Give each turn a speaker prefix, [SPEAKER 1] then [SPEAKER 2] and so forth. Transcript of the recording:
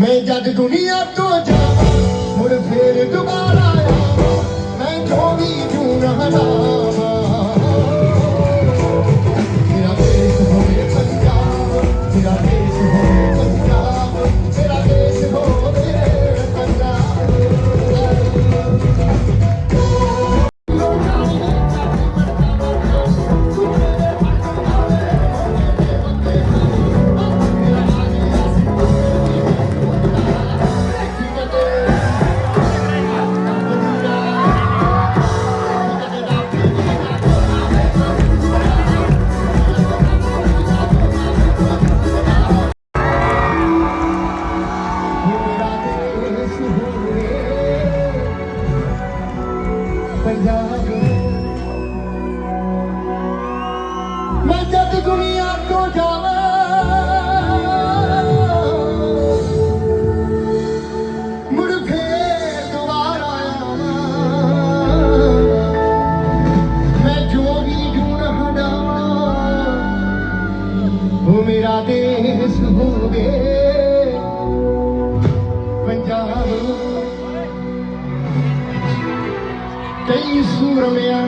[SPEAKER 1] ਮੈਂ ਜਦ ਦੁਨੀਆ ਤੋਂ ਜਾ ਮੁੜ ਫੇਰ ਦੁਬਾਰਾ ਆਇਆ ਮੈਂ ਜੋ ਵੀ ਪੰਜਾਬ ਮੈਂ ਜਦ ਦੁਨੀਆ ਤੋਂ ਜਾਵਾਂ ਮੁੜ ਫੇਰ ਦੁਬਾਰਾ ਆਵਾਂ ਮੈਂ ਜੋ ਵੀ ਜੂਨ ਹਟਾਵਾਂ। ਉਹ ਮੇਰਾ ਦੇਸ਼ ਹੋਵੇ तेईस रुपया